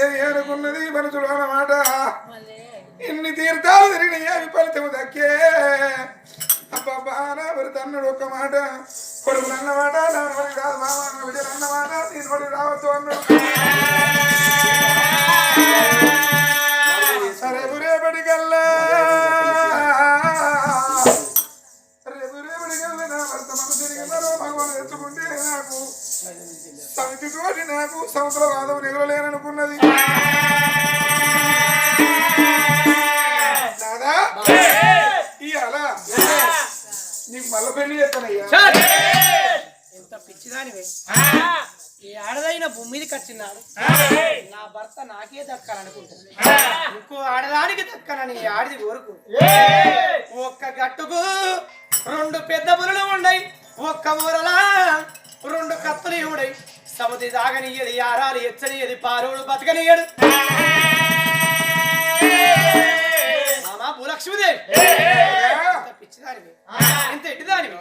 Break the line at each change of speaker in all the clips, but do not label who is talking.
చేయాలనుకున్నది నీకు మళ్ళీ పెళ్ళి చేస్తానయ్యా.
ఎంత పిచ్చిదానివే. ఈ ఆడదైన భూమి మీదకి వచ్చినాడు నా భర్త నాకే దక్కాలనుకుంటుంది. ఇంకో ఆడదానికి దక్కనని ఈ ఆడిది కోరుకు ఒక్క గట్టుకు రెండు పెద్ద బురలు ఉండయి ఒక్క ఊరలా రెండు కత్తులు ఉండయి సముది దాగనియ్యది యారాలు ఎచ్చనియది పారోడు బతకనియడు మామా భూలక్ష్మీదేవి. పిచ్చిదానివి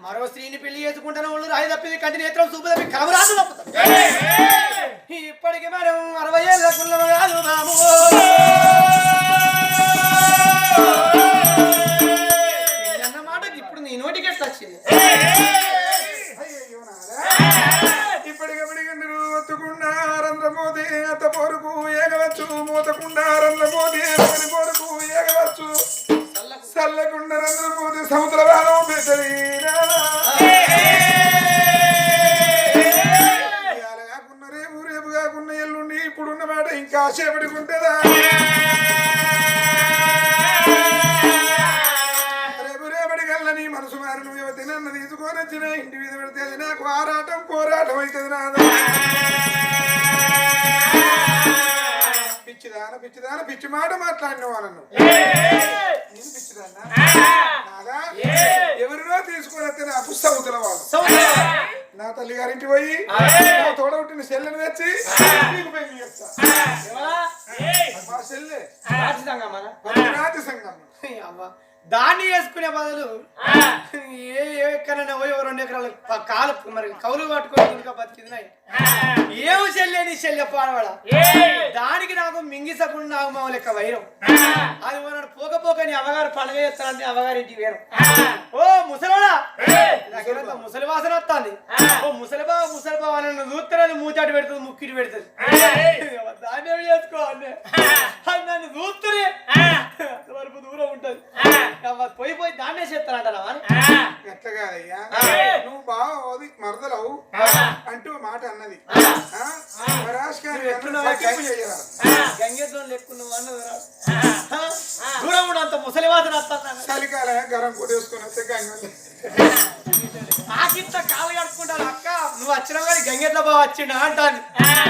మరో స్త్రీని పెళ్ళి చేసుకుంటున్న వాళ్ళు రాయి తప్పింది కంటి నేత్రం చూపు తప్పి కమరాదు తప్పుతారు ఇప్పటికి మనం అరవై ఏళ్ళ
తీసుకొని వచ్చిన ఇంటి మీద పెడితే అది నాకు ఆరాటం పోరాటం అవుతుంది నాదా పిచ్చిదాన పిచ్చిదాన పిచ్చి మాట మాట్లాడిన వాళ్ళను. నేను పిచ్చిదాన్నా నాదా? ఎవరినో తీసుకొని వస్తే నా పుస్తవుతుల వాళ్ళు. నా తల్లి గారింటి పోయి నా తోడబుట్టిన చెల్లెని తెచ్చి నీకు పెళ్ళి చేస్తా. మా చెల్లె నాటి సంగం
అవ్వ దాన్ని వేసుకునే బదులు ఏ ఏ ఎక్కడైనా పోయి ఓ రెండు ఎకరాలు కాలు మరి కౌలు పట్టుకొని ఇంకా బతికిందినాయి ఏమి చెల్లేని చెల్లె పాడవాడ దానికి నాకు మింగిసకుండా నాకు మా లెక్క వైరం. అది మొన్న పోక పోక నీ అవగారు పండుగ చేస్తానంటే అవగారి ఇంటికి వేరు ఓ ముసలోడా? నాకేమంత ముసలి వాసన వస్తుంది. ఓ ముసలిబా ముసలిబా అని నన్ను చూస్తున్నది మూచాటి పెడుతుంది ముక్కిటి పెడుతుంది. దాన్ని ఏమి చేసుకో అంటే అది నన్ను చూస్తునే వరకు దూరం ఉంటది. పోయి పోయి దాన్నే చేస్తానంటారా
ఎట్లా కాదయ్యా? నువ్వు బాగా ఓది మరదలవు. అంటూ మాట అన్నది?
దూరం అంత ముసలి వాసన వస్తుంది
చలికాలం గరం కొట్టేసుకుని వస్తే గంగలు
నాకింత కాలు కడుక్కుంటాను అక్క. నువ్వు వచ్చినా కానీ గంగెట్ల బాగా వచ్చిండు అంటాను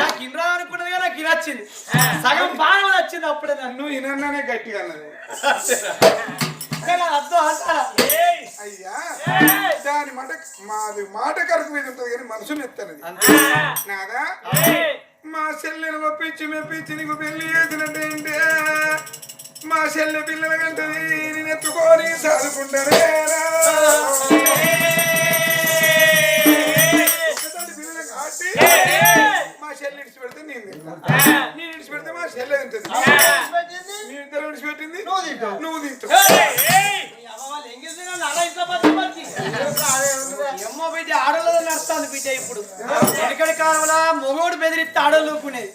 నాకు ఇన్రా అనుకున్నది కానీ నాకు ఇది వచ్చింది సగం పానం వచ్చింది అప్పుడే నన్ను
నువ్వు ఇనన్నానే గట్టిగా అన్నది.
నేను అర్థం అంటా
అయ్యా దాని మాట మాది మాట కరకు మీద ఉంటుంది కానీ మనసు మెత్తనది. నాదా? మా చెల్లెని ఒప్పించి మెప్పించి నీకు పెళ్ళి చేసినట్టేంటే మా చెల్లె పిల్లల కంటది నేను ఎత్తుకొని మా చెల్లి ఇడిచి పెడితే నేను నేను ఇడిచి పెడితే మా చెల్లె తింటది.
ఇప్పుడు. ఎక్కడి కాలంలో మొగోడు బెదిరిస్తే ఆడలు ఊరుకునేది.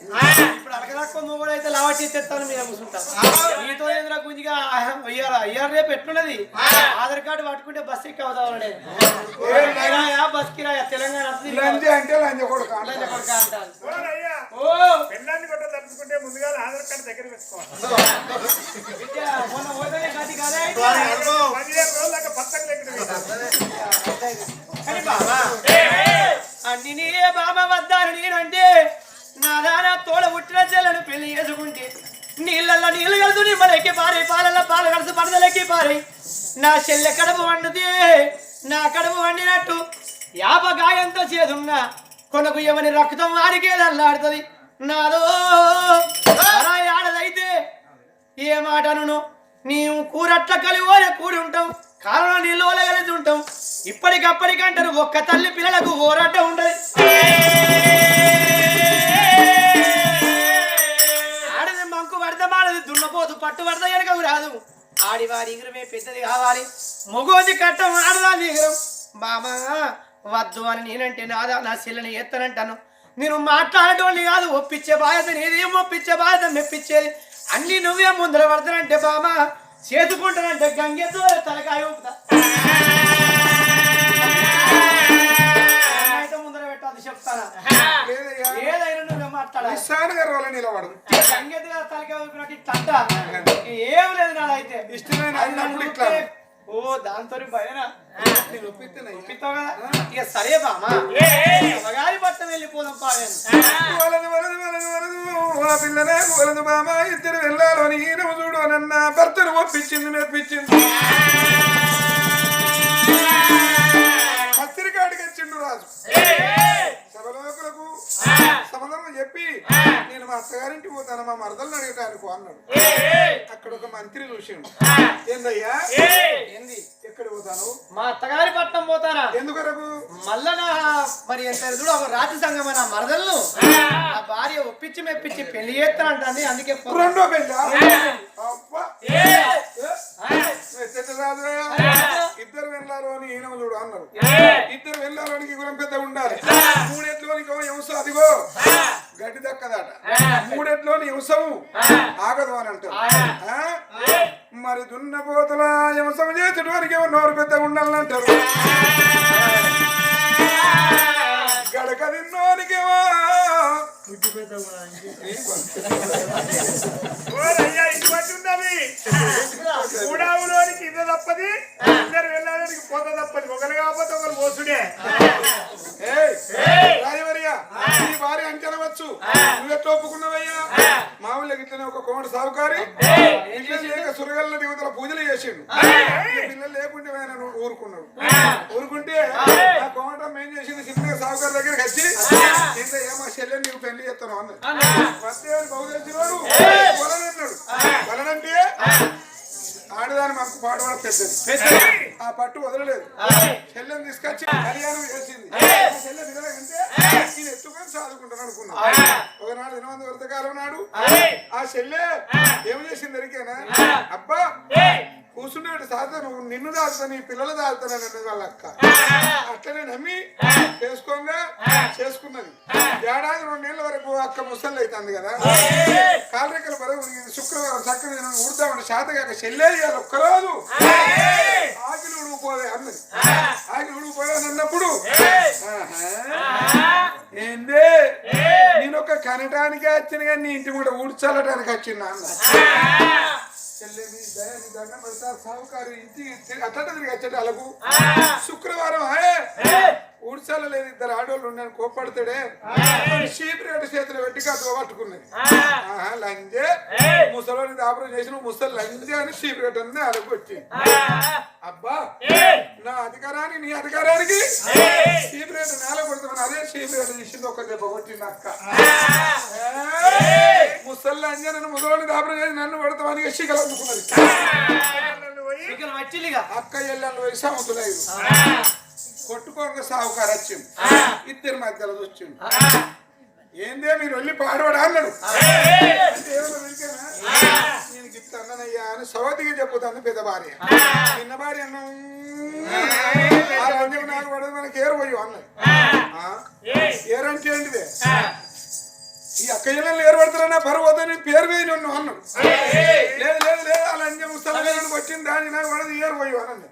ఇప్పుడు అడగదక్కువ మొగోడు అయితే లావట్టి తెస్తాను మీద కూర్చుంటా నీతో ఏంద్రా గుంజిగా అయ్యారా అయ్యారు రేపు ఎట్లున్నది? ఆధార్ కార్డు పట్టుకుంటే బస్ ఎక్కి అవుతావు కిరాయా బస్ కిరాయా తెలంగాణ
అంటే
ఓ!
పెళ్ళాన్ని కొట్ట తలుచుకుంటే ముందుగా ఆధార్ కార్డు దగ్గర పెట్టుకోవాలి.
బిడ్డ మొన్న పోతేనే గతి కాదే
పదిహేను రోజులు దాకా పచ్చకి లెక్కన
కానీ బాబా బాబా వద్దాను నేనంటే నా దాన తోడ పుట్టిన చెల్లను పెళ్ళి చేసుకుంటే నీళ్ళల్లో నీళ్ళు కలుసు నిమ్మలెక్కి పారే పాలల్లో పాలు కలుసు పడదలెక్కి పారే. నా చెల్లె కడుపు వండుతే నా కడుపు వండినట్టు యాప గాయంతో చేదున్నా కొనకు ఎవని రక్తం వారికే అల్లాడుతుంది నాదో ఆడదైతే ఏ మాటను నీవు కూరట్ల కలిగి కూడి ఉంటావు కాలంలో నీళ్ళు ఉంటాం. ఇప్పటికప్పటికంటారు ఒక్క తల్లి పిల్లలకు ఓరాట ఉండదు. ఆడది మంకు పడితే మాడదు దున్నపోదు పట్టు వరద వెనకకు రాదు. ఆడివాడి ఎగురమే పెద్దది కావాలి. మొగోది కట్టం ఆడదా నిగరం మామా వద్దు అని నేనంటే నాదా నా శిల్లని ఎత్తనంటాను. నేను మాట్లాడేటోళ్ళని కాదు ఒప్పించే బాధ్యత నేనేం ఒప్పించే బాధ్యత మెప్పించేది. అన్ని నువ్వే ముందర పడతానంటే బామా చేసుకుంటానంటే గంగెతో తలకాయ ముందర పెట్టాలి చెప్తానా? ఏదైనా నువ్వే మాట్లాడాలి.
నిస్సాన గారు వాళ్ళ నిలబడు
సంగీతంగా తలకాయ ఊపినట్టు ఇట్లా అంటా. ఏం లేదు నాదైతే
ఇష్టమైన
అది నన్ను
అన్నప్పుడు ఇట్లా.
ఊపితే, ఓ దాంతో భయనా
నేను ఒప్పిస్తున్నాయ్యా
ఒప్పిస్తావు కదా? ఇక సరే బామా
ఆ పిల్లనే వలదు బామ ఇద్దరు వెళ్ళారు అని ఈయన చూడు నన్న భర్తను ఒప్పించింది మెప్పించింది. పత్రికాడికి వచ్చిండు రాజు. సభలోకులకు సమాధానం చెప్పి నేను మా అత్తగారింటికి పోతాను మా మరదలను అడగటానికి అన్నాడు. అక్కడ ఒక మంత్రి చూసిండు. ఏందయ్యా?
ఏంది?
ఎక్కడ పోతాను?
మా అత్తగారి పట్టణం పోతానా
ఎందుకొరకు
మళ్ళా మరి ఎంత చూడు ఒక రాత్రి సంగమ నా మరదలను? ఆ. భార్య ఒప్పించి మెప్పించి పెళ్ళి చేస్తానంటే అందుకే.
రెండో పెళ్ళ? ఇద్దరు వెళ్ళారు అని ఈయన చూడు అన్నారు. ఇద్దరు వెళ్ళారు అని గురం పెద్ద ఉండాలి. హింసము ఆగదు అని అంటారు. ఆ? మరి దున్నపోతుల హింసం చేసేటి వారికి నోరు పెద్ద ఉండాలని అంటారు? గడక తిన్నోనికేమో
ఓరయ్యా ఇటువంటి ఉన్నది. కూడావులోనికి ఇద్దరు తప్పది. ఇద్దరు వెళ్ళడానికి పోత తప్పది. ఒకరు కాకపోతే ఒకరు పోసుడే.
ఏయ్, రాయవరియా, నీ భార్య అంచనవచ్చు నువ్వెట్లా ఊళ్ళకి ఇట్లనే ఒక కోమటి సాగుకారి ఇట్లా లేక సురగల్ల దేవతల పూజలు చేసిండు. పిల్లలు లేకుంటే ఆయన ఊరుకున్నాడు ఊరుకుంటే ఆ కోమటం ఏం చేసింది? చిన్నగా సాగుకారి దగ్గరికి వచ్చి కూర్చున్నాడు సాధన నువ్వు నిన్ను దాల్తా నీ పిల్లలు దాల్తానని అన్నది వాళ్ళ అక్క. అట్లనే నమ్మి చేసుకోగా చేసుకున్నది. ఏడాది రెండేళ్ళ వరకు అక్క ముసలి అవుతుంది కదా. కాలరెక్కల బరువు శుక్రవారం చక్కగా నేను ఊడదామని శాతగాక చెల్లెలు ఇవాళ ఒక్కరోజు. ఆకిలి ఉడుకుపోలే అన్నది. ఆకిలి ఉడుకుపోలే అని అన్నప్పుడు. ఏందే? నేను ఒక కనటానికి వచ్చిన కానీ నీ ఇంటి కూడా ఊడ్చాలటానికి వచ్చిన అన్న. దండం పెడతా. ఇంటికి అట్లా తిరిగి అలాగు శుక్రవారం ఆయే ఊడ్చాల లేదు ఇద్దరు ఆడోళ్ళు ఉన్నాను కోపడతాడే చీపిరేట చేతిలో పెట్టి కథ పట్టుకున్నది లంజే. ముసలోని దాపరం చేసిన ముసలి లంజే అని చీపిరేట ఉంది అడుగు వచ్చింది అబ్బా! నా అధికారాన్ని నీ అధికారానికి? చీపిరేట నేల కొడతామని అదే చీపిరేట తీసింది ఒక దెబ్బ కొట్టింది అక్క. ముసలి లంజే నన్ను ముసలోని దాపరం చేసి నన్ను
పోయి?
ఇక వచ్చిందిగా.
అక్క ఎల్లెళ్ళు వయసు అమ్ముతులేదు కొట్టుకోక సావుకారు వచ్చింది ఇద్దరి మధ్యలో వచ్చింది ఏందే మీరు వెళ్ళి పాడవాడా అన్నాడు? నేను గిఫ్ట్ అన్ననయ్యా అని సవతిగా చెప్పుతాను పెద్ద భార్య. చిన్న భార్య అన్న నాకు పడదు మనకి ఏరు పోయి? ఏరంటే ఏంటిదే? ఈ అక్క ఇళ్ళని ఏర్పడతారన్నా పరువు వద్దని పేరు పోయి నన్ను అన్నాడు. లేదు లేదు లేదు లంజం ముస్తాను వచ్చింది దాన్ని నాకు పడదు ఏరు పోయి అన్నది.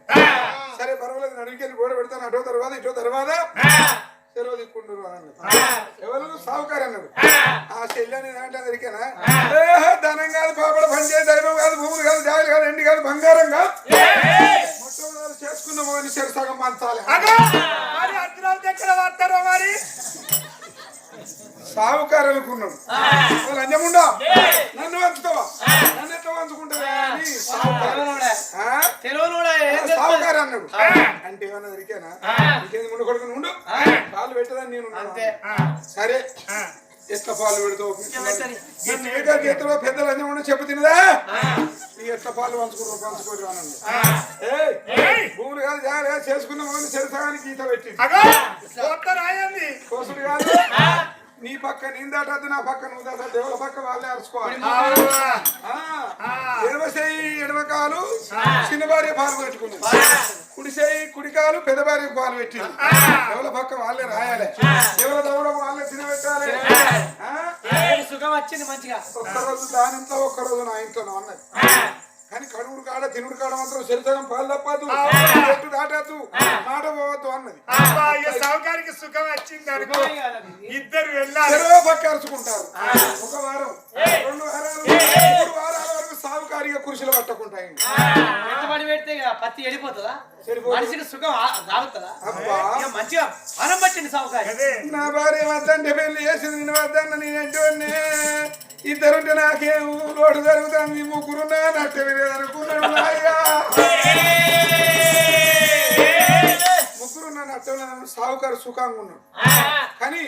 సరే పర్వాలేదు నడికెళ్ళి గోడ పెడతాను అటో తర్వాత ఇటో తర్వాత. దిక్కుంటారు అన్నది ఎవరు? సావుకారు అన్నాడు. ఆ. చెల్లెని ఏంటంటే దొరికేనా? ధనం కాదు పాపడ పని దైవం కాదు భూములు కాదు జాగులు కాదు ఎండి కాదు బంగారం కాదు. మొట్టమొదటి చేసుకున్నాము అని సగం
అగో! మరి అర్జునాలు ఎక్కడ మరి.
సావుకారు అనుకున్నాడు లంజముండా నన్ను వంచుతావా? నన్ను ఎట్లా వంచుకుంటావా? అని సావుకారు
తెలియనోడే.
ఆ?
తెలియనోడే ఏం చెప్తాడు?
సావుకారు అన్నాడు అంటే ఏమన్నా దొరికానా? ఇంకేంది ముందు కొడుకుని ఉండు. పాలు పెట్టదని నేను సరే. ఎట్లా పాలు పెడతావు? చేతిలో అన్నీ ఉండి చెప్పు తినదా? ఈ ఎట్లా పాలు పంచుకుంటారు పంచుకోరు అనండి భూములు కాదు జాగ్రత్త చేసుకున్న మొదలు చెరసగానికి ఈత పెట్టింది.
అగో కొత్త రాయండి.
కోసుడు కాదు. నీ పక్క నేను దాటద్దు నా పక్క నువ్వు దాటద్దు ఎవరి పక్క వాళ్ళే అరుచుకోవాలి.
ఆ,
ఆ, ఎడమ చేయి ఎడమ కాలు చిన్న భార్య పాలు పెట్టుకున్నది. కుడి చేయి కుడి కాలు పెద్ద భార్య పాలు పెట్టింది. ఎవరి పక్క వాళ్ళే రాయాలి. ఎవరి దౌడ వాళ్ళే తినబెట్టాలి ఆ?
సుఖం వచ్చింది మంచిగా.
ఒక్కరోజు దాని ఇంట్లో ఒక్కరోజు నా ఇంట్లో అన్నది కానీ కడుగుడు కాడ తినుడు కాడ మాత్రం శరీరం పాలు తప్పదు. చెట్టు దాటద్దు. మాట పోవద్దు అన్నది.
సౌకారికి సుఖం వచ్చింది అనుకో. ఇద్దరు వెళ్ళాలి.
చెరవ పక్క అరుచుకుంటారు. ఒక వారం. రెండు వారాలు. మూడు వారాల వరకు సాగుకారిగా కుర్చీలు పట్టుకుంటాయి.
పెట్టుబడి పెడితే ఇక పత్తి వెళ్ళిపోతుందా. మనిషికి సుఖం దాగుతుందా? మంచిగా మనం పట్టింది సావుకారి.
నా భార్య వద్దంటే పెళ్ళి చేసింది నేను వద్దన్న నేనంటే ఇద్దరుంటే నాకేం లోటు జరుగుతుంది? ముగ్గురున్నా నట్ట అనుకున్నాడు ముగ్గురు ముగ్గురున్న సావుకారు సుఖంగా ఉన్నాడు. కానీ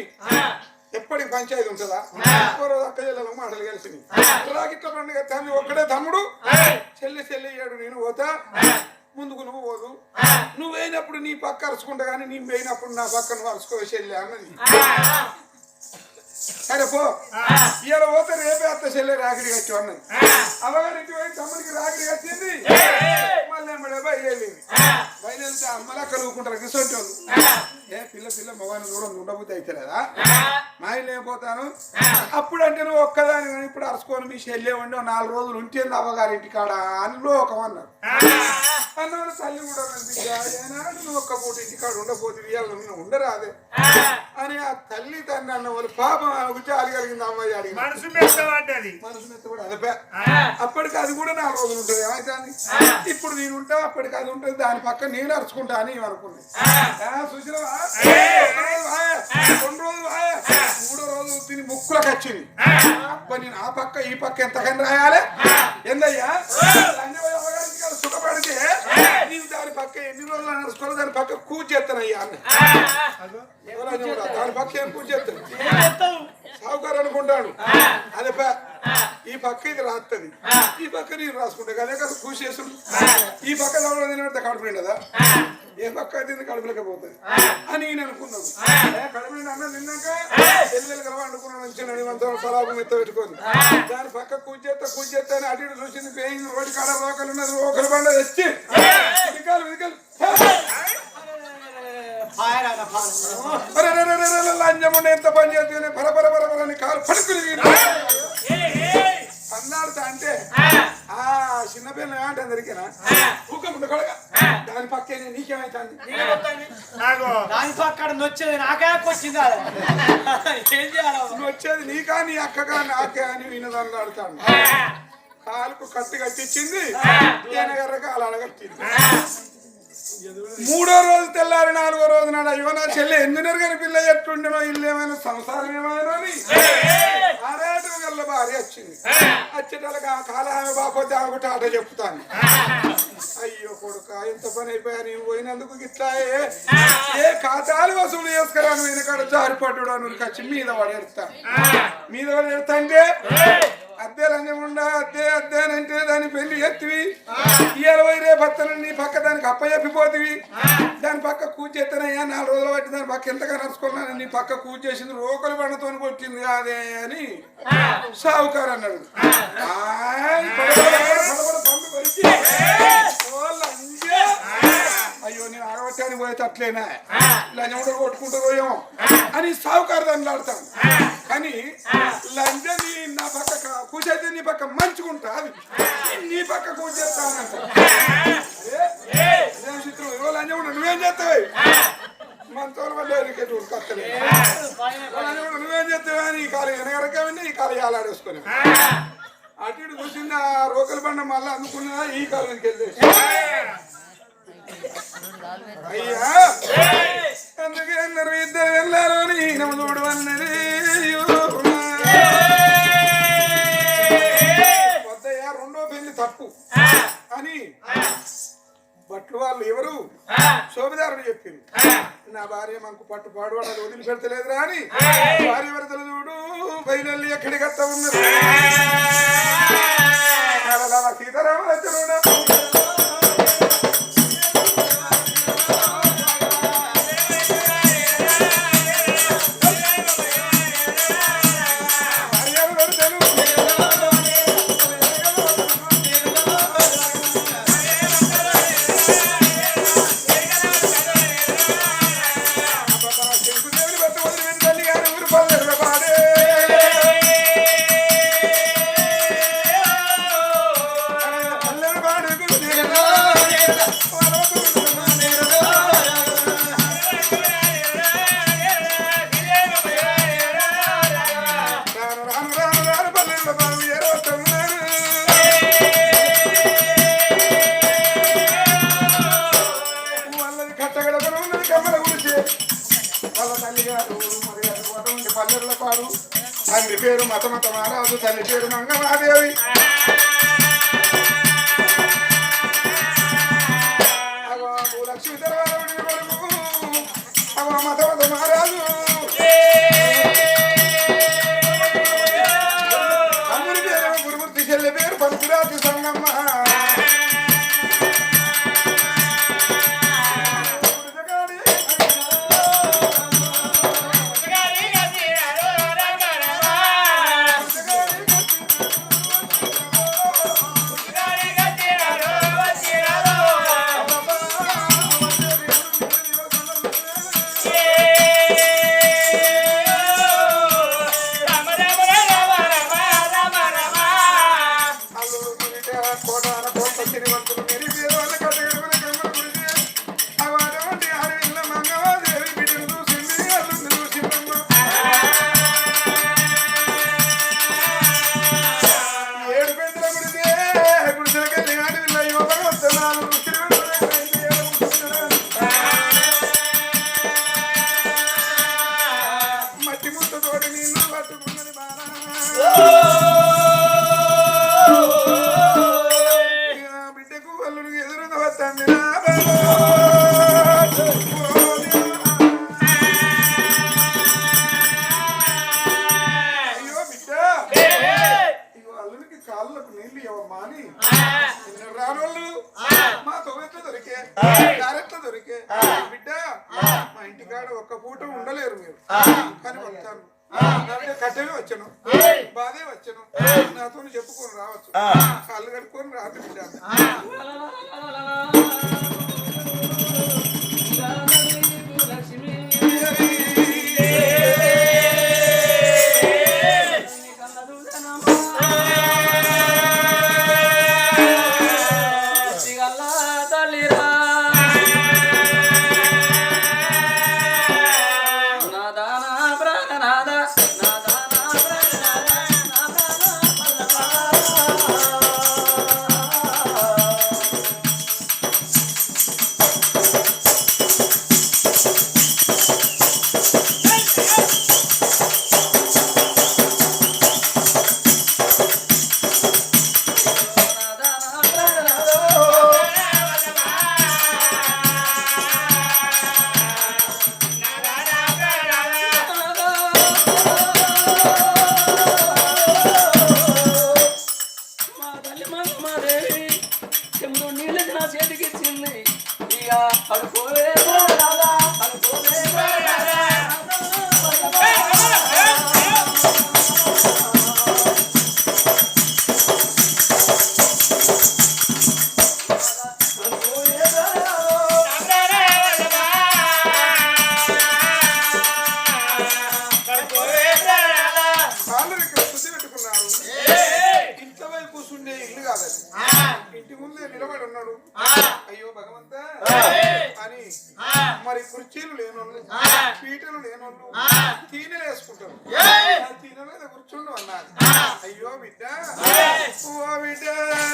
ఎప్పటికి పంచాయతీ ఉంటుందా? రోజు అక్క చెల్లెలకు మాటలు కలిసింది రాకిట్ల పండుగ తండ్రి ఒక్కడే తమ్ముడు. చెల్లి చెల్లి అయ్యాడు నేను పోతా. ముందుకు నువ్వు పోదు. నువ్వు పోయినప్పుడు నీ పక్క అరుచుకుంటా కానీ నేను పోయినప్పుడు నా పక్కన అరుచుకో చెల్లి అన్నది. సరే పో. ఇవాళ పోతే రేపే అత్త చెల్లె రాగిడి కట్టి అన్నది అమ్మగారింటి పోయి తమ్ముడికి రాగిడి కట్టింది. మళ్ళీ ఎమ్మడే బయలుదేరింది బయలుదేరితే అమ్మలా కలుగుకుంటారు కిసొంటి వాళ్ళు. ఏ పిల్ల పిల్ల మగవాని దూరం ఉండబోతే అయితే కదా మా ఇల్లు ఏమైపోతాను అప్పుడు అంటే నువ్వు ఒక్కదాని కానీ ఇప్పుడు అరుచుకొని మీ చెల్లె ఉండి ఓ నాలుగు రోజులు ఉంటే అవ్వగారింటి కాడ అని లోకం అన్నారు. అన్నవాడు తల్లి కూడా బిడ్డ ఏనాడు నువ్వు ఒక్క పూట ఇంటి కాడ ఉండబోతుంది ఇవాళ నువ్వు ఉండరాదే అని ఆ తల్లి తండ్రి అన్న వాళ్ళు పాపం ఆమెకు జాలి కలిగింది అమ్మాయి అడిగిన
మనసు మెత్తబడ్డది.
అదే అప్పటికి అది కూడా నాలుగు రోజులు ఉంటుంది. ఏమైతుంది ఇప్పుడు నేను ఉంటా అప్పటికి అది ఉంటుంది. దాని పక్క నేను అరుచుకుంటా అని అనుకున్నాను చూసినవా రెండు రోజులు. మూడో రోజు దీని ముక్కులకు వచ్చింది. నేను ఆ పక్క ఈ పక్క ఎంతకని రాయాలి? ఏందయ్యా లంజవయ్య అమ్మగారికి కాదు సుఖపడితే నీవు దాని పక్క ఎన్ని రోజులు నడుచుకోవాలి దాని పక్క అన్న ఎవరైనా కూడా దాని పక్క ఏం కూర్చేస్తాను సావుకారు అనుకుంటాడు. అదే ప- ఈ పక్క ఇది రాస్తుంది ఈ పక్క నేను రాసుకుంటా కదా కదా కూసేసుడు ఈ పక్క కడుపు నిండదా? ఏ పక్క తింది కడుపులకే పోతుంది అని నేను అనుకున్నాను కడుపు నిండి అన్నం తిన్నాక ఎల్లెలు కలవ అనుకున్నాను మనతో సలాభం ఎత్త పెట్టుకొని. దాని పక్క కూర్చేస్తా కూర్చేస్తా అని అటు ఇటు చూసింది రోడ్డు కాడ రోకలు ఉన్నది రోకలు బండ తెచ్చి.
అన్న ఫైర్
లంజముండి ఎంత పని చేస్తే పర పర పర పర అని కాలు పడుకుని అన్నాడుతా అంటే ఆ. చిన్న పిల్ల ఏమంటే అందరికీనా? ఊకముందు దాని పక్కే నీకేమైతుంది?
నాగో
దాని పక్కడ నొచ్చేది నాకే వచ్చింది. ఏం చేయాలి?
నువ్వు వచ్చేది నీకా నీ అక్కగా నాకే అని వినదాన్ని కాలుకు కట్టు కట్టించింది ఈయనగర్ర కాలు అడగట్టింది మూడో రోజు తెల్లారి నాలుగో రోజు నాడు అయ్యో నా చెల్లె ఎందుకు కానీ పిల్ల ఎట్లుండేనో ఇల్లు ఏమైనా సంసారం ఏమైనా అని ఆరేటు గల్ల భార్య వచ్చింది. వచ్చేటోళ్ళకి ఆ కాల ఆమె బాపోతే ఆమె టాట చెప్తాను. అయ్యో కొడుక ఎంత పని అయిపోయా నేను పోయినందుకు గిట్లా ఏ- ఖాతాలు వసూలు చేసుకురాను వెనకాడ జారిపడ్డు అని వచ్చి మీద పడేస్తా. మీద పడేస్తా అంటే? అద్దె రంజముండా అద్దె అద్దె అని అంటే దాని పెళ్ళి ఎత్తివి ఇరవై రేపు అత్తను నీ పక్క దానికి అప్ప చెప్పిపోతివి దాని పక్క కూర్చేస్తానయ్యా నాలుగు రోజులు బట్టి దాని పక్క ఎంతగా నడుచుకున్నాను నీ పక్క కూర్చేసింది రోకలు బండతో కొట్టింది అదే అని సావుకారు అన్నాడు పండు. అయ్యో నేను ఆడవట్టానికి పోతే అట్లేనా లంజముడు కొట్టుకుంటూ పోయాం. అని సావుకారు దాన్ని ఆడతాను కానీ లంజని నా పక్క కూర్చైతే నీ పక్క మంచుకుంటా నీ పక్క కూర్చేస్తానంట చిత్రం ఇవ్వ లంజముడు నువ్వేం చేస్తావు? మన తోలు వల్ల ఎన్నికట్టు కత్తలే లంజముడు నువ్వేం చేస్తావు ఈ కాలు వెనకరకమండి ఈ కాలు ఏలాడేసుకుని అటు ఇటు కూర్చుంది ఆ రోకల బండ మళ్ళీ అందుకున్నా ఈ కాలు మీదకి వెళ్ళేసి. అయ్యా! అందుకే అన్నారు ఇద్దరు వెళ్ళారు అని వద్దయ్యా రెండో పెళ్ళి తప్పు. అని బట్లు వాళ్ళు ఎవరు? శోభిదారుడు చెప్పింది. నా భార్య మనకు పట్టు పాడువాడు అది వదిలిపెడతలేదురా అని భార్య వరదలు చూడు బయలు ఎక్కడికి వస్తా ఉన్నది సీతారామరాజు తల్లి పేరు మంగమాదేవి ఉండే ఇల్లు కాదది ఇంటి ముందే నిలబడి ఉన్నాడు. అయ్యో భగవంత. అని మరి కుర్చీలు లేనోళ్ళు పీటలు లేనోళ్ళు తీనెలు వేసుకుంటారు. తీన మీద కూర్చుండు అన్నాడు. అయ్యో బిడ్డ. ఓ బిడ్డ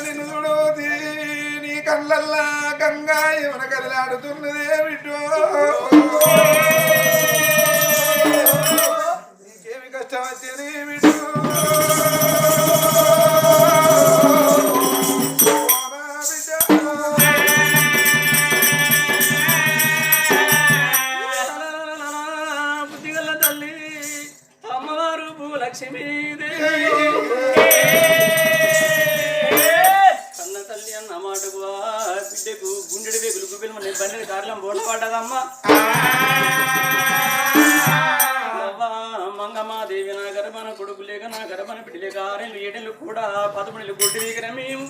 నిన్ను చూడోది నీ కళ్ళల్లా గంగా యమున కదలాడుతున్నదే బిడ్డో. నీకేమి కష్టం వచ్చేది బిడ్డో.
పదమూడు గుడ్డి దిగిన మేము